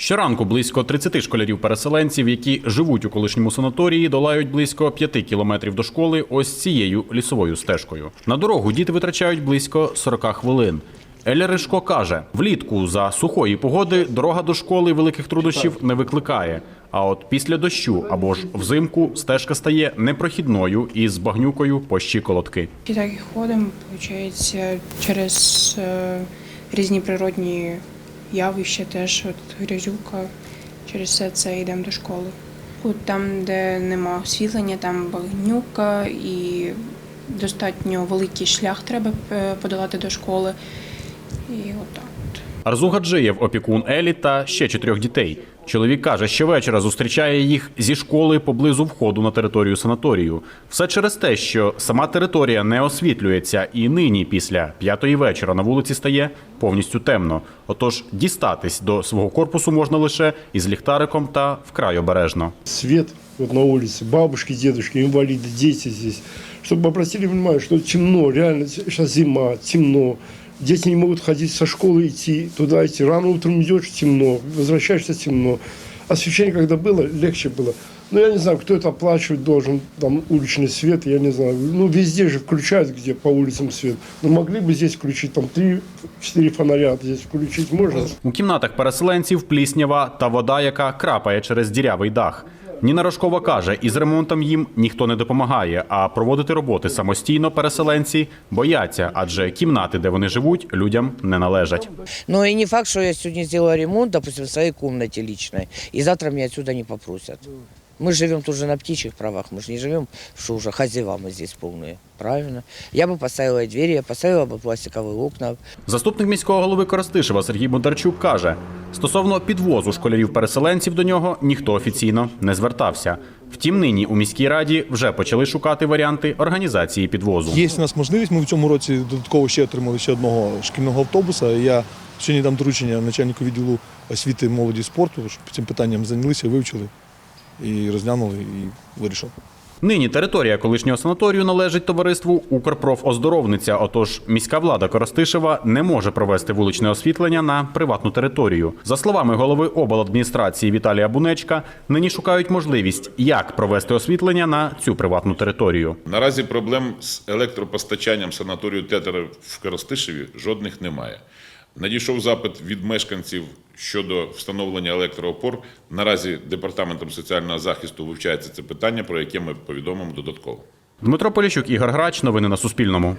Щоранку близько 30 школярів-переселенців, які живуть у колишньому санаторії, долають близько 5 кілометрів до школи ось цією лісовою стежкою. На дорогу діти витрачають близько 40 хвилин. Еля Ришко каже, влітку за сухої погоди дорога до школи великих труднощів не викликає. А от після дощу або ж взимку стежка стає непрохідною і з багнюкою по щиколотки. І так і ходимо, виходить, через е, різні природні явища, теж от грязюка, через все це йдемо до школи. От там, де нема освітлення, там багнюка і достатньо великий шлях треба е, подолати до школи. І отак. Арзу Гаджиєв, опікун Елі та ще чотирьох дітей. Чоловік каже, що вечора зустрічає їх зі школи поблизу входу на територію санаторію. Все через те, що сама територія не освітлюється, і нині після п'ятої вечора на вулиці стає повністю темно. Отож, дістатись до свого корпусу можна лише із ліхтариком та вкрай обережно. свет вот на улице, бабушки, дедушки, инвалиды, дети здесь, чтобы обратили внимание, что темно, реально сейчас зима, темно. Дети не могут ходить со школы идти, туда идти. Рано утром идешь, темно, возвращаешься, темно. Освещение, когда было, легче было. Ну, я не знаю, кто это оплачивать должен, там, уличный свет, я не знаю. Ну, везде же включают, где по улицам свет. Но могли бы здесь включить, там, три-четыре фонаря здесь включить можно? У кімнатах переселенців пліснява та вода, яка крапає через дірявий дах. Ніна Рожкова каже, із ремонтом їм ніхто не допомагає, а проводити роботи самостійно переселенці бояться, адже кімнати, де вони живуть, людям не належать. Ну і не факт, що я сьогодні зробила ремонт, допустим, в своїй кімнаті лічної, і завтра меня відсюди не попросят. Мы живем тоже на птичьих правах, мы же не живем, что уже хозяева мы здесь полные. Правильно? Я бы поставила двери, я поставила бы пластиковые окна, Заступник міського голови Коростишева Сергій Бондарчук каже, стосовно підвозу школярів-переселенців до нього ніхто офіційно не звертався. Втім, нині у міській раді вже почали шукати варіанти організації підвозу. Є у нас можливість. Ми в цьому році додатково ще отримали ще одного шкільного автобуса. Я сьогодні дам доручення начальнику відділу освіти, молоді і спорту, щоб цим питанням зайнялися, вивчили і розглянули і вирішили. Нині територія колишнього санаторію належить товариству Укрпрофоздоровниця. Отож, міська влада Коростишева не може провести вуличне освітлення на приватну територію. За словами голови обладміністрації Віталія Бунечка, нині шукають можливість, як провести освітлення на цю приватну територію. Наразі проблем з електропостачанням санаторію Тетера в Коростишеві жодних немає. Надійшов запит від мешканців щодо встановлення електроопор. Наразі департаментом соціального захисту вивчається це питання, про яке ми повідомимо додатково. Дмитро Поліщук, Ігор Грач. Новини на Суспільному.